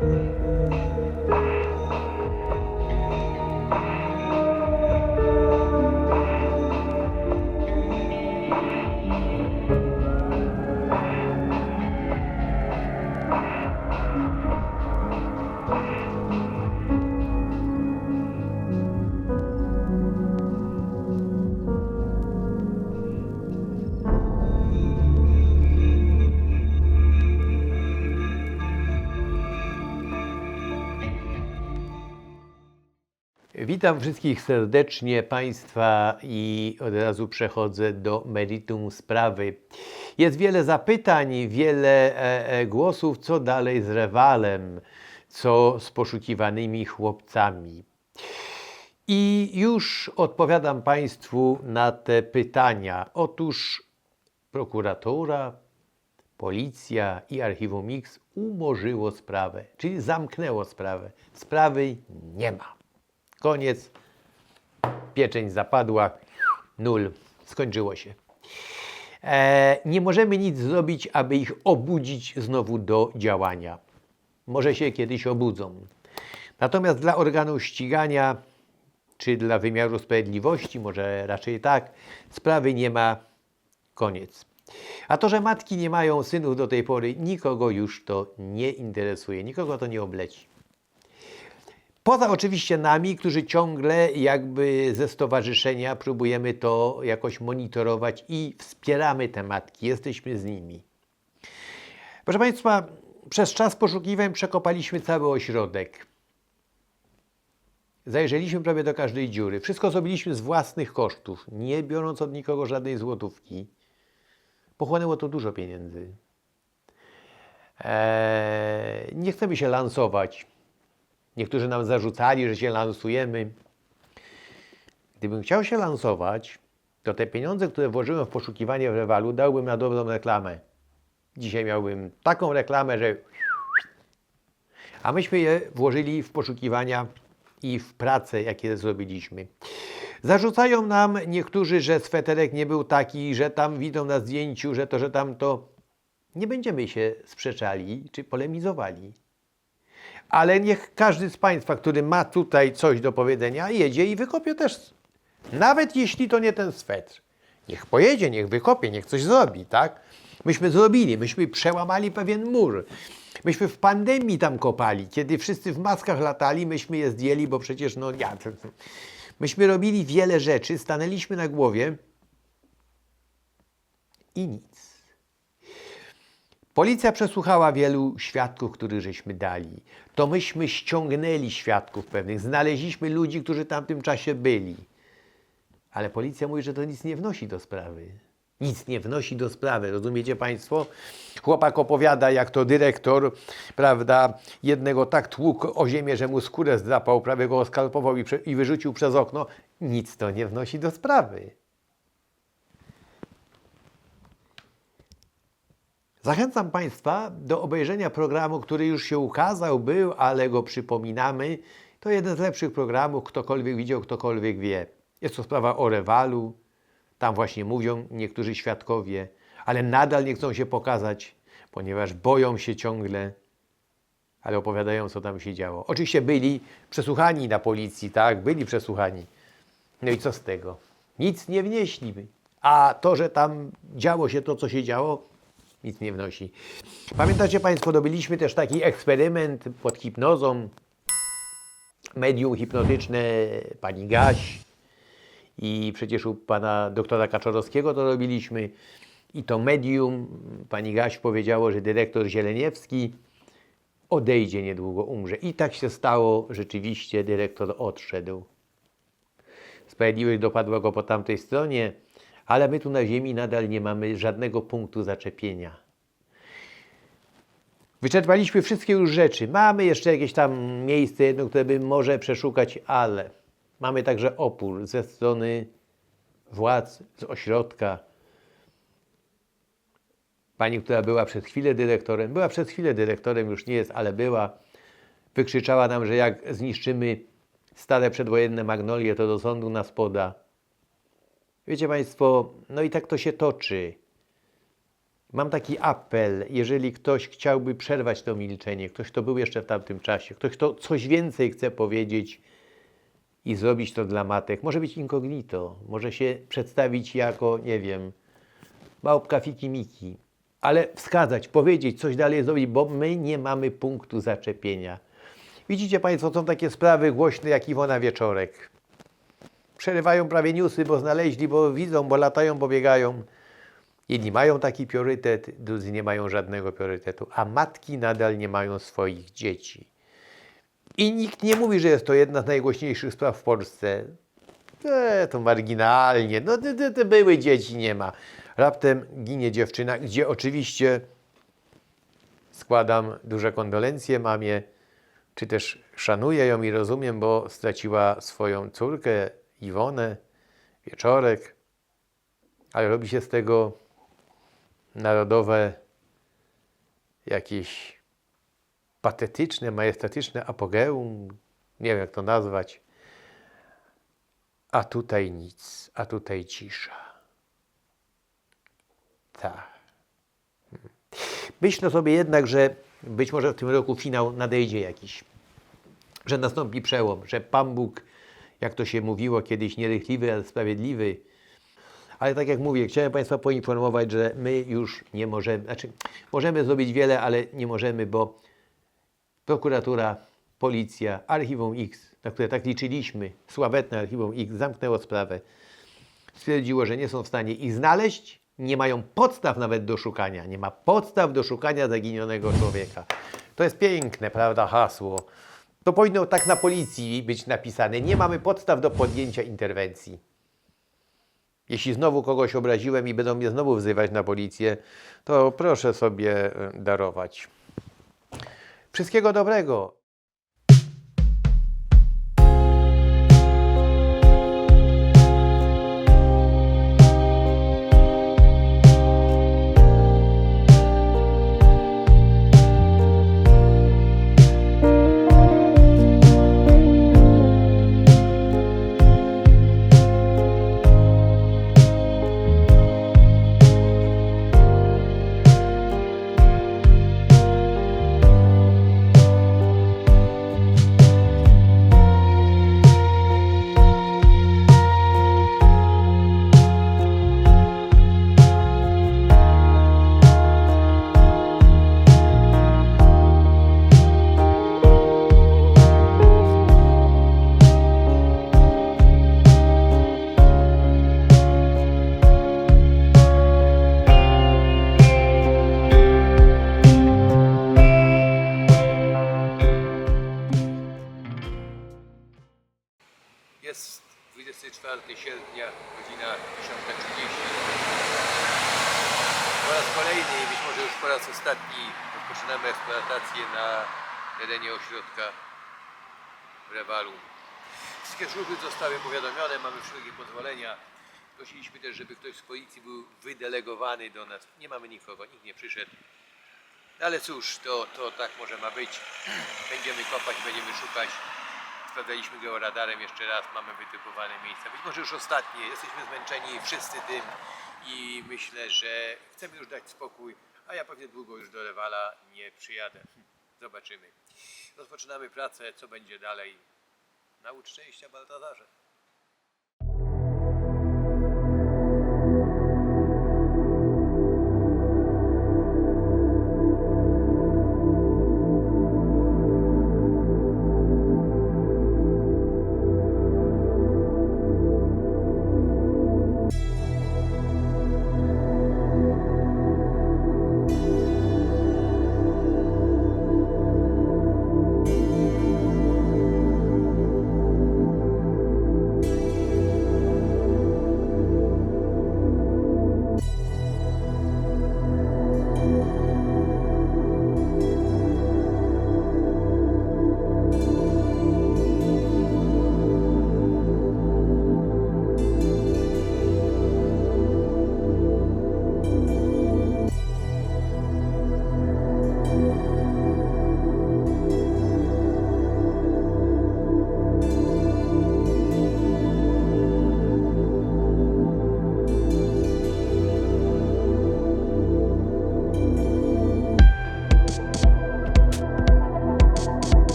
Yeah. Witam wszystkich serdecznie Państwa i od razu przechodzę do meritum sprawy. Jest wiele zapytań, wiele e, e, głosów, co dalej z rewalem, co z poszukiwanymi chłopcami. I już odpowiadam Państwu na te pytania. Otóż prokuratura, policja i archiwum Mix umorzyło sprawę, czyli zamknęło sprawę. Sprawy nie ma. Koniec. Pieczęć zapadła. Nul. Skończyło się. E, nie możemy nic zrobić, aby ich obudzić znowu do działania. Może się kiedyś obudzą. Natomiast dla organów ścigania, czy dla wymiaru sprawiedliwości, może raczej tak, sprawy nie ma. Koniec. A to, że matki nie mają synów do tej pory, nikogo już to nie interesuje, nikogo to nie obleci. Poza oczywiście nami, którzy ciągle jakby ze stowarzyszenia próbujemy to jakoś monitorować i wspieramy te matki, jesteśmy z nimi. Proszę Państwa, przez czas poszukiwań przekopaliśmy cały ośrodek. Zajrzeliśmy prawie do każdej dziury. Wszystko zrobiliśmy z własnych kosztów, nie biorąc od nikogo żadnej złotówki. Pochłonęło to dużo pieniędzy. Eee, nie chcemy się lansować. Niektórzy nam zarzucali, że się lansujemy. Gdybym chciał się lansować, to te pieniądze, które włożyłem w poszukiwanie w rewalu, dałbym na dobrą reklamę. Dzisiaj miałbym taką reklamę, że. A myśmy je włożyli w poszukiwania i w pracę, jakie zrobiliśmy. Zarzucają nam niektórzy, że sweterek nie był taki, że tam widzą na zdjęciu, że to, że tam to. Nie będziemy się sprzeczali czy polemizowali. Ale niech każdy z Państwa, który ma tutaj coś do powiedzenia, jedzie i wykopie też. Nawet jeśli to nie ten swetr. Niech pojedzie, niech wykopie, niech coś zrobi, tak? Myśmy zrobili, myśmy przełamali pewien mur. Myśmy w pandemii tam kopali, kiedy wszyscy w maskach latali, myśmy je zdjęli, bo przecież no ja. Myśmy robili wiele rzeczy, stanęliśmy na głowie i nic. Policja przesłuchała wielu świadków, których żeśmy dali. To myśmy ściągnęli świadków pewnych, znaleźliśmy ludzi, którzy tam w tym czasie byli. Ale policja mówi, że to nic nie wnosi do sprawy. Nic nie wnosi do sprawy, rozumiecie Państwo? Chłopak opowiada, jak to dyrektor, prawda, jednego tak tłukł o ziemię, że mu skórę zdrapał, prawie go oskalpował i, i wyrzucił przez okno. Nic to nie wnosi do sprawy. Zachęcam Państwa do obejrzenia programu, który już się ukazał, był, ale go przypominamy. To jeden z lepszych programów, ktokolwiek widział, ktokolwiek wie. Jest to sprawa o rewalu. Tam właśnie mówią niektórzy świadkowie, ale nadal nie chcą się pokazać, ponieważ boją się ciągle, ale opowiadają, co tam się działo. Oczywiście byli przesłuchani na policji, tak? Byli przesłuchani. No i co z tego? Nic nie wnieśli. A to, że tam działo się to, co się działo, nic nie wnosi. Pamiętacie Państwo, robiliśmy też taki eksperyment pod hipnozą. Medium hipnotyczne pani Gaś i przecież u pana doktora Kaczorowskiego to robiliśmy. I to medium, pani Gaś powiedziało, że dyrektor Zieleniewski odejdzie niedługo, umrze. I tak się stało, rzeczywiście dyrektor odszedł. Sprawiedliwość dopadła go po tamtej stronie, ale my tu na ziemi nadal nie mamy żadnego punktu zaczepienia. Wyczerpaliśmy wszystkie już rzeczy. Mamy jeszcze jakieś tam miejsce jedno, które by może przeszukać, ale mamy także opór ze strony władz, z ośrodka. Pani, która była przez chwilę dyrektorem, była przez chwilę dyrektorem, już nie jest, ale była, wykrzyczała nam, że jak zniszczymy stare przedwojenne magnolie, to do sądu nas poda. Wiecie Państwo, no i tak to się toczy. Mam taki apel, jeżeli ktoś chciałby przerwać to milczenie, ktoś, kto był jeszcze w tamtym czasie, ktoś, kto coś więcej chce powiedzieć i zrobić to dla matek, może być incognito, może się przedstawić jako, nie wiem, małpka fiki-miki, ale wskazać, powiedzieć, coś dalej zrobić, bo my nie mamy punktu zaczepienia. Widzicie Państwo, są takie sprawy głośne jak Iwona Wieczorek przerywają prawie newsy, bo znaleźli, bo widzą, bo latają, bo biegają. Jedni mają taki priorytet, drudzy nie mają żadnego priorytetu, a matki nadal nie mają swoich dzieci. I nikt nie mówi, że jest to jedna z najgłośniejszych spraw w Polsce. E, to marginalnie. No te, te, te były dzieci, nie ma. Raptem ginie dziewczyna, gdzie oczywiście składam duże kondolencje mamie, czy też szanuję ją i rozumiem, bo straciła swoją córkę Iwonę, wieczorek, ale robi się z tego narodowe jakieś patetyczne, majestatyczne apogeum, nie wiem jak to nazwać, a tutaj nic, a tutaj cisza. Tak. Myślę sobie jednak, że być może w tym roku finał nadejdzie jakiś, że nastąpi przełom, że Pan Bóg, jak to się mówiło kiedyś, nierychliwy, ale sprawiedliwy. Ale tak jak mówię, chciałem Państwa poinformować, że my już nie możemy, znaczy możemy zrobić wiele, ale nie możemy, bo prokuratura, policja, Archiwum X, na które tak liczyliśmy, sławetne Archiwum X, zamknęło sprawę. Stwierdziło, że nie są w stanie ich znaleźć, nie mają podstaw nawet do szukania. Nie ma podstaw do szukania zaginionego człowieka. To jest piękne, prawda, hasło. To powinno tak na policji być napisane. Nie mamy podstaw do podjęcia interwencji. Jeśli znowu kogoś obraziłem i będą mnie znowu wzywać na policję, to proszę sobie e, darować. Wszystkiego dobrego. Terenie ośrodka w Rewalu. Wszystkie służby zostały powiadomione, mamy wszelkie pozwolenia. Prosiliśmy też, żeby ktoś z policji był wydelegowany do nas. Nie mamy nikogo, nikt nie przyszedł. No Ale cóż, to, to tak może ma być. Będziemy kopać, będziemy szukać. Sprawdzaliśmy georadarem jeszcze raz, mamy wytypowane miejsca. Być może już ostatnie, jesteśmy zmęczeni wszyscy tym i myślę, że chcemy już dać spokój, a ja pewnie długo już do Rewala nie przyjadę. Zobaczymy. Rozpoczynamy pracę, co będzie dalej. Naucz szczęścia Baltazarze.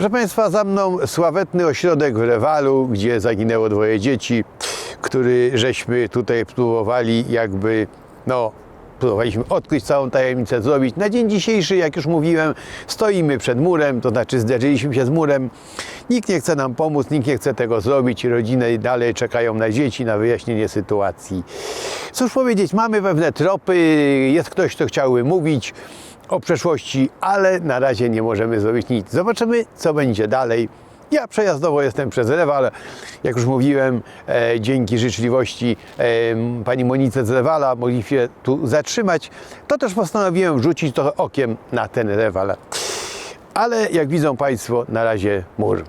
Proszę Państwa, za mną sławetny ośrodek w Rewalu, gdzie zaginęło dwoje dzieci, który żeśmy tutaj próbowali jakby, no, próbowaliśmy odkryć całą tajemnicę, zrobić. Na dzień dzisiejszy, jak już mówiłem, stoimy przed murem, to znaczy zderzyliśmy się z murem. Nikt nie chce nam pomóc, nikt nie chce tego zrobić. Rodziny dalej czekają na dzieci, na wyjaśnienie sytuacji. Cóż powiedzieć, mamy pewne tropy, jest ktoś, kto chciałby mówić o przeszłości, ale na razie nie możemy zrobić nic. Zobaczymy, co będzie dalej. Ja przejazdowo jestem przez Rewal. Jak już mówiłem, e, dzięki życzliwości e, pani Monice z Rewala mogliśmy się tu zatrzymać. To też postanowiłem rzucić trochę okiem na ten Rewal. Ale jak widzą Państwo, na razie mur.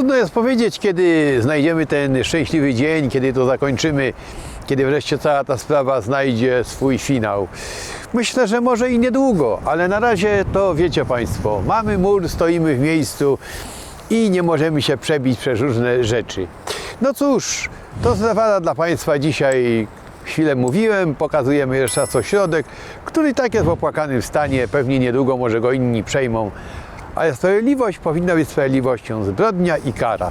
Trudno jest powiedzieć, kiedy znajdziemy ten szczęśliwy dzień, kiedy to zakończymy, kiedy wreszcie cała ta sprawa znajdzie swój finał. Myślę, że może i niedługo, ale na razie to wiecie Państwo, mamy mur, stoimy w miejscu i nie możemy się przebić przez różne rzeczy. No cóż, to zawada dla Państwa dzisiaj chwilę mówiłem, pokazujemy jeszcze raz ośrodek, który tak jest w opłakanym stanie, pewnie niedługo może go inni przejmą, ale sprawiedliwość powinna być sprawiedliwością, zbrodnia i kara.